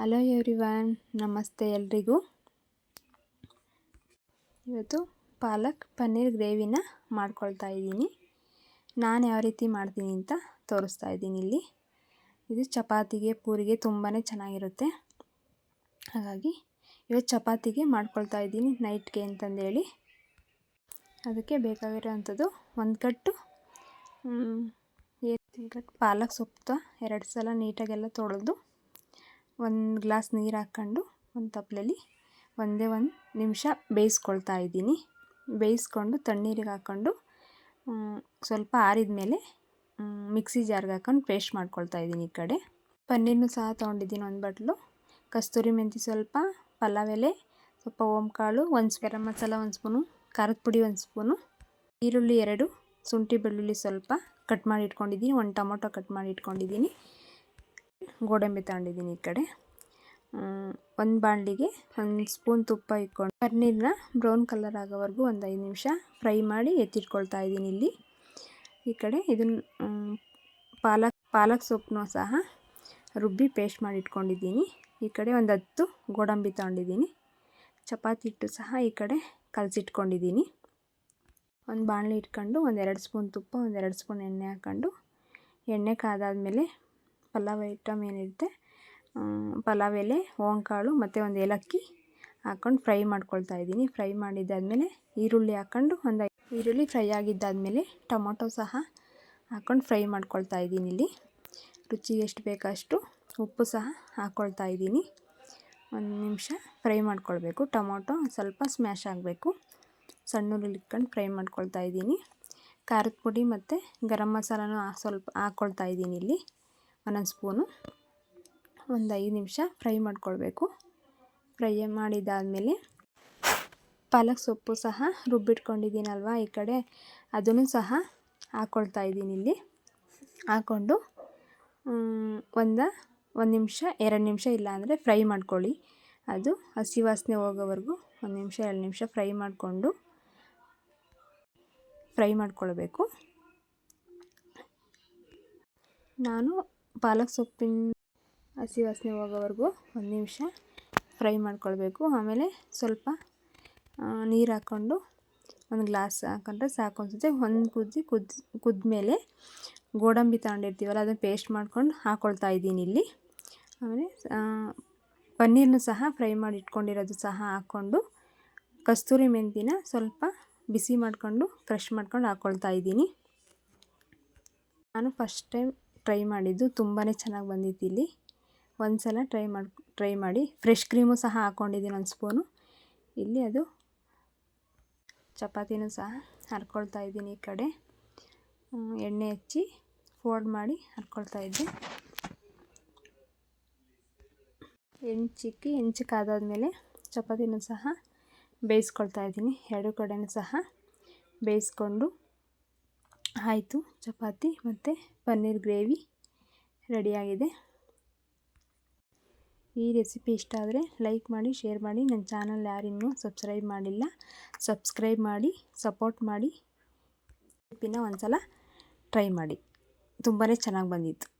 Hello everyone, ನಮಸ್ತೆ ಎಲ್ರಿಗೂ. ಇವತ್ತು ಪಾಲಕ್ ಪನ್ನೀರ್ ಗ್ರೇವಿನ ಮಾಡ್ಕೊಳ್ತಾ ಇದ್ದೀನಿ. ನಾನು ಯಾವ ರೀತಿ ಮಾಡ್ತೀನಿ ಅಂತ ತೋರಿಸ್ತಾ ಇದ್ದೀನಿ ಇಲ್ಲಿ. ಇದು ಚಪಾತಿಗೆ, ಪೂರಿಗೆ ತುಂಬಾ ಚೆನ್ನಾಗಿರುತ್ತೆ. ಹಾಗಾಗಿ ಇವತ್ತು ಚಪಾತಿಗೆ ಮಾಡ್ಕೊಳ್ತಾ ಇದ್ದೀನಿ ನೈಟ್ಗೆ ಅಂತಂದೇಳಿ. ಅದಕ್ಕೆ ಬೇಕಾಗಿರೋವಂಥದ್ದು ಒಂದು ಕಟ್ಟು ಕಟ್ಟು ಪಾಲಕ್ ಸೊಪ್ಪು ಎರಡು ಸಲ ನೀಟಾಗೆಲ್ಲ ತೊಳೆದು ಒಂದು ಗ್ಲಾಸ್ ನೀರು ಹಾಕ್ಕೊಂಡು ಒಂದು ತಪ್ಪಲಲ್ಲಿ ಒಂದೇ ಒಂದು ನಿಮಿಷ ಬೇಯಿಸ್ಕೊಳ್ತಾ ಇದ್ದೀನಿ. ಬೇಯಿಸ್ಕೊಂಡು ತಣ್ಣೀರಿಗೆ ಹಾಕ್ಕೊಂಡು ಸ್ವಲ್ಪ ಆರಿದ ಮೇಲೆ ಮಿಕ್ಸಿ ಜಾರ್ಗೆ ಹಾಕ್ಕೊಂಡು ಪೇಸ್ಟ್ ಮಾಡ್ಕೊಳ್ತಾ ಇದ್ದೀನಿ ಈ ಕಡೆ. ಪನ್ನೀರ್ನೂ ಸಹ ತೊಗೊಂಡಿದ್ದೀನಿ ಒಂದು ಬಟ್ಲು. ಕಸ್ತೂರಿ ಮೆಂತಿ ಸ್ವಲ್ಪ, ಪಲಾವ್ ಎಲೆ, ಸ್ವಲ್ಪ ಓಂಕಾಳು ಒಂದು ಗರಂ ಮಸಾಲ ಒಂದು ಸ್ಪೂನು, ಖಾರದ ಪುಡಿ ಒಂದು ಸ್ಪೂನು, ಈರುಳ್ಳಿ ಎರಡು, ಶುಂಠಿ ಬೆಳ್ಳುಳ್ಳಿ ಸ್ವಲ್ಪ ಕಟ್ ಮಾಡಿ ಇಟ್ಕೊಂಡಿದ್ದೀನಿ, ಒಂದು ಟೊಮೊಟೊ ಕಟ್ ಮಾಡಿ ಇಟ್ಕೊಂಡಿದ್ದೀನಿ. ಗೋಡಂಬಿ ತಗೊಂಡಿದ್ದೀನಿ ಈ ಕಡೆ. ಒಂದು ಬಾಣಲಿಗೆ ಒಂದು ಸ್ಪೂನ್ ತುಪ್ಪ ಇಟ್ಕೊಂಡು ಪನ್ನೀರನ್ನ ಬ್ರೌನ್ ಕಲರ್ ಆಗೋವರೆಗೂ ಒಂದು ಐದು ನಿಮಿಷ ಫ್ರೈ ಮಾಡಿ ಎತ್ತಿಟ್ಕೊಳ್ತಾ ಇದ್ದೀನಿ ಇಲ್ಲಿ. ಈ ಕಡೆ ಇದನ್ನು ಪಾಲಕ್ ಪಾಲಕ್ ಸೊಪ್ಪನ್ನು ಸಹ ರುಬ್ಬಿ ಪೇಸ್ಟ್ ಮಾಡಿ ಇಟ್ಕೊಂಡಿದ್ದೀನಿ. ಈ ಕಡೆ ಒಂದು ಹತ್ತು ಗೋಡಂಬಿ ತಗೊಂಡಿದ್ದೀನಿ. ಚಪಾತಿ ಹಿಟ್ಟು ಸಹ ಈ ಕಡೆ ಕಲಸಿಟ್ಕೊಂಡಿದ್ದೀನಿ. ಒಂದು ಬಾಣಲಿ ಇಟ್ಕೊಂಡು ಒಂದೆರಡು ಸ್ಪೂನ್ ತುಪ್ಪ ಒಂದೆರಡು ಸ್ಪೂನ್ ಎಣ್ಣೆ ಹಾಕ್ಕೊಂಡು ಎಣ್ಣೆ ಕಾದಾದಮೇಲೆ ಪಲಾವ್ ಐಟಮ್ ಏನಿರುತ್ತೆ? ಪಲಾವ್ ಎಲೆ ಓಂಕಾಳು ಮತ್ತು ಒಂದು ಏಲಕ್ಕಿ ಹಾಕ್ಕೊಂಡು ಫ್ರೈ ಮಾಡ್ಕೊಳ್ತಾ ಇದ್ದೀನಿ. ಫ್ರೈ ಮಾಡಿದ್ದಾದಮೇಲೆ ಈರುಳ್ಳಿ ಹಾಕ್ಕೊಂಡು ಒಂದು ಈರುಳ್ಳಿ ಫ್ರೈ ಆಗಿದ್ದಾದಮೇಲೆ ಟೊಮೊಟೊ ಸಹ ಹಾಕ್ಕೊಂಡು ಫ್ರೈ ಮಾಡ್ಕೊಳ್ತಾ ಇದ್ದೀನಿ ಇಲ್ಲಿ. ರುಚಿಗೆ ಎಷ್ಟು ಬೇಕಷ್ಟು ಉಪ್ಪು ಸಹ ಹಾಕ್ಕೊಳ್ತಾ ಇದ್ದೀನಿ. ಒಂದು ನಿಮಿಷ ಫ್ರೈ ಮಾಡ್ಕೊಳ್ಬೇಕು. ಟೊಮೊಟೊ ಸ್ವಲ್ಪ ಸ್ಮ್ಯಾಶ್ ಆಗಬೇಕು. ಸಣ್ಣ ಇಟ್ಕೊಂಡು ಫ್ರೈ ಮಾಡ್ಕೊಳ್ತಾ ಇದ್ದೀನಿ. ಖಾರದ ಪುಡಿ ಮತ್ತು ಗರಂ ಮಸಾಲನೂ ಸ್ವಲ್ಪ ಹಾಕ್ಕೊಳ್ತಾ ಇದ್ದೀನಿ ಇಲ್ಲಿ. ಒಂದೊಂದು ಸ್ಪೂನು ಒಂದು ಐದು ನಿಮಿಷ ಫ್ರೈ ಮಾಡ್ಕೊಳ್ಬೇಕು. ಫ್ರೈ ಮಾಡಿದಾದಮೇಲೆ ಪಾಲಕ್ ಸೊಪ್ಪು ಸಹ ರುಬ್ಬಿಟ್ಕೊಂಡಿದ್ದೀನಲ್ವ ಈ ಕಡೆ? ಅದನ್ನು ಸಹ ಹಾಕ್ಕೊಳ್ತಾ ಇದ್ದೀನಿ ಇಲ್ಲಿ. ಹಾಕ್ಕೊಂಡು ಒಂದು ಒಂದು ನಿಮಿಷ, ಎರಡು ನಿಮಿಷ ಇಲ್ಲಾಂದರೆ ಫ್ರೈ ಮಾಡ್ಕೊಳ್ಳಿ. ಅದು ಹಸಿ ವಾಸನೆ ಹೋಗೋವರೆಗೂ ಒಂದು ನಿಮಿಷ, ಎರಡು ನಿಮಿಷ ಫ್ರೈ ಮಾಡಿಕೊಂಡು ಫ್ರೈ ಮಾಡ್ಕೊಳ್ಬೇಕು. ನಾನು ಪಾಲಕ್ ಸೊಪ್ಪಿನ ಹಸಿ ವಾಸನೆ ಹೋಗೋವರೆಗೂ ಒಂದು ನಿಮಿಷ ಫ್ರೈ ಮಾಡ್ಕೊಳ್ಬೇಕು. ಆಮೇಲೆ ಸ್ವಲ್ಪ ನೀರು ಹಾಕ್ಕೊಂಡು ಒಂದು ಗ್ಲಾಸ್ ಹಾಕೊಂಡ್ರೆ ಸಾಕು ಅನ್ಸುತ್ತೆ. ಒಂದು ಕುದಿ ಕುದ್ ಮೇಲೆ ಗೋಡಂಬಿ ತಗೊಂಡಿರ್ತೀವಲ್ಲ, ಅದನ್ನು ಪೇಸ್ಟ್ ಮಾಡ್ಕೊಂಡು ಹಾಕ್ಕೊಳ್ತಾ ಇದ್ದೀನಿ ಇಲ್ಲಿ. ಆಮೇಲೆ ಪನ್ನೀರ್ನು ಸಹ ಫ್ರೈ ಮಾಡಿ ಇಟ್ಕೊಂಡಿರೋದು ಸಹ ಹಾಕ್ಕೊಂಡು ಕಸ್ತೂರಿ ಮೆಂತಿನ ಸ್ವಲ್ಪ ಬಿಸಿ ಮಾಡಿಕೊಂಡು ಕ್ರಷ್ ಮಾಡ್ಕೊಂಡು ಹಾಕ್ಕೊಳ್ತಾ ಇದ್ದೀನಿ. ನಾನು ಫಸ್ಟ್ ಟೈಮ್ ಟ್ರೈ ಮಾಡಿದ್ದು ತುಂಬಾ ಚೆನ್ನಾಗಿ ಬಂದಿತ್ತು ಇಲ್ಲಿ. ಒಂದು ಸಲ ಟ್ರೈ ಮಾಡಿ ಟ್ರೈ ಮಾಡಿ. ಫ್ರೆಶ್ ಕ್ರೀಮು ಸಹ ಹಾಕ್ಕೊಂಡಿದ್ದೀನಿ ಒಂದು ಸ್ಪೂನು. ಇಲ್ಲಿ ಅದು ಚಪಾತಿನೂ ಸಹ ಹರ್ಕೊಳ್ತಾ ಇದ್ದೀನಿ ಈ ಕಡೆ. ಎಣ್ಣೆ ಹಚ್ಚಿ ಫೋಲ್ಡ್ ಮಾಡಿ ಹರ್ಕೊಳ್ತಾ ಇದ್ದೆ. ಹೆಂಚಿಕ್ಕಿ ಮೇಲೆ ಚಪಾತಿನೂ ಸಹ ಬೇಯಿಸ್ಕೊಳ್ತಾ ಇದ್ದೀನಿ. ಎರಡು ಕಡೆಯೂ ಸಹ ಬೇಯಿಸ್ಕೊಂಡು ಆಯಿತು. ಚಪಾತಿ ಮತ್ತು ಪನ್ನೀರ್ ಗ್ರೇವಿ ರೆಡಿಯಾಗಿದೆ. ಈ ರೆಸಿಪಿ ಇಷ್ಟ ಆದರೆ ಲೈಕ್ ಮಾಡಿ, ಶೇರ್ ಮಾಡಿ. ನನ್ನ ಚಾನಲ್ ಯಾರಿನ್ನೂ ಸಬ್ಸ್ಕ್ರೈಬ್ ಮಾಡಿಲ್ಲ, ಸಬ್ಸ್ಕ್ರೈಬ್ ಮಾಡಿ, ಸಪೋರ್ಟ್ ಮಾಡಿ. ರೆಸಿಪಿನ ಒಂದು ಸಲ ಟ್ರೈ ಮಾಡಿ. ತುಂಬಾ ಚೆನ್ನಾಗಿ ಬಂದಿತ್ತು.